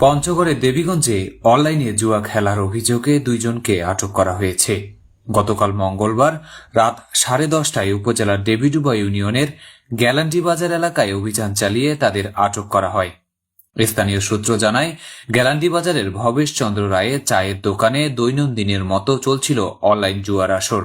পঞ্চগড়ের দেবীগঞ্জে অনলাইনে জুয়া খেলার অভিযোগে দুইজনকে আটক করা হয়েছে। গতকাল মঙ্গলবার রাত সাড়ে দশটায় উপজেলার দেবীডুবা ইউনিয়নের গ্যালান্ডি বাজার এলাকায় অভিযান চালিয়ে তাদের আটক করা হয়। স্থানীয় সূত্র জানায় গ্যালান্ডি বাজারের ভবেশ চন্দ্র রায়ের চায়ের দোকানে দৈনন্দিনের মতো চলছিল অনলাইন জুয়ার আসর।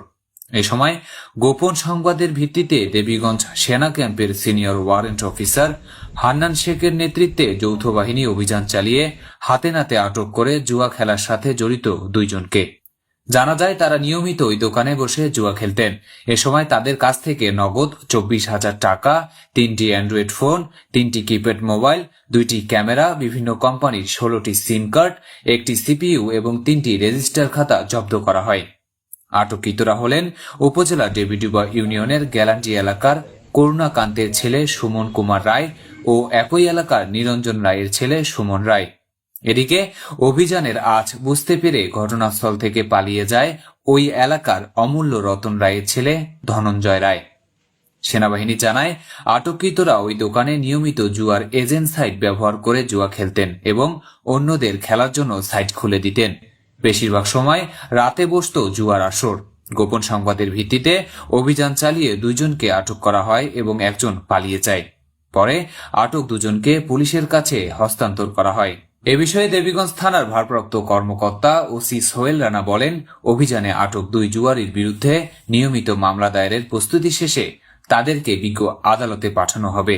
এ সময় গোপন সংবাদের ভিত্তিতে দেবীগঞ্জ সেনা ক্যাম্পের সিনিয়র ওয়ারেন্ট অফিসার হান্নান শেখের নেতৃত্বে যৌথ বাহিনী অভিযান চালিয়ে হাতে নাতে আটক করে জুয়া খেলার সাথে জড়িত দুইজনকে। জানা যায়, তারা নিয়মিত ওই দোকানে বসে জুয়া খেলতেন। এ সময় তাদের কাছ থেকে নগদ চব্বিশ হাজার টাকা, তিনটি অ্যান্ড্রয়েড ফোন, তিনটি কিপ্যাড মোবাইল, দুইটি ক্যামেরা, বিভিন্ন কোম্পানির ষোলোটি সিম কার্ড, একটি সিপিইউ এবং তিনটি রেজিস্টার খাতা জব্দ করা হয়। আটককৃতরা হলেন উপজেলা ডেভিডুবা ইউনিয়নের গ্যালান্টি এলাকার করুণাকান্তের ছেলে সুমন কুমার রায় ও একই এলাকার নিরঞ্জন রায়ের ছেলে সুমন রায়। এদিকে অভিযানের আজ বুঝতে পেরে ঘটনাস্থল থেকে পালিয়ে যায় ওই এলাকার অমূল্য রতন রায়ের ছেলে ধনঞ্জয় রায়। সেনাবাহিনী জানায়, আটককৃতরা ওই দোকানে নিয়মিত জুয়ার এজেন্ট সাইট ব্যবহার করে জুয়া খেলতেন এবং অন্যদের খেলার জন্য সাইট খুলে দিতেন। বেশিরভাগ সময় রাতে বসত জুয়ার আসর। গোপন সংবাদের ভিত্তিতে অভিযান চালিয়ে দুইজনকে আটক করা হয় এবং একজন পালিয়ে যায়। পরে আটক দুজনকে পুলিশের কাছে হস্তান্তর করা হয়। এ বিষয়ে দেবীগঞ্জ থানার ভারপ্রাপ্ত কর্মকর্তা ওসি সোহেল রানা বলেন, অভিযানে আটক দুই জুয়ারির বিরুদ্ধে নিয়মিত মামলা দায়েরের প্রস্তুতি শেষে তাদেরকে বিজ্ঞ আদালতে পাঠানো হবে।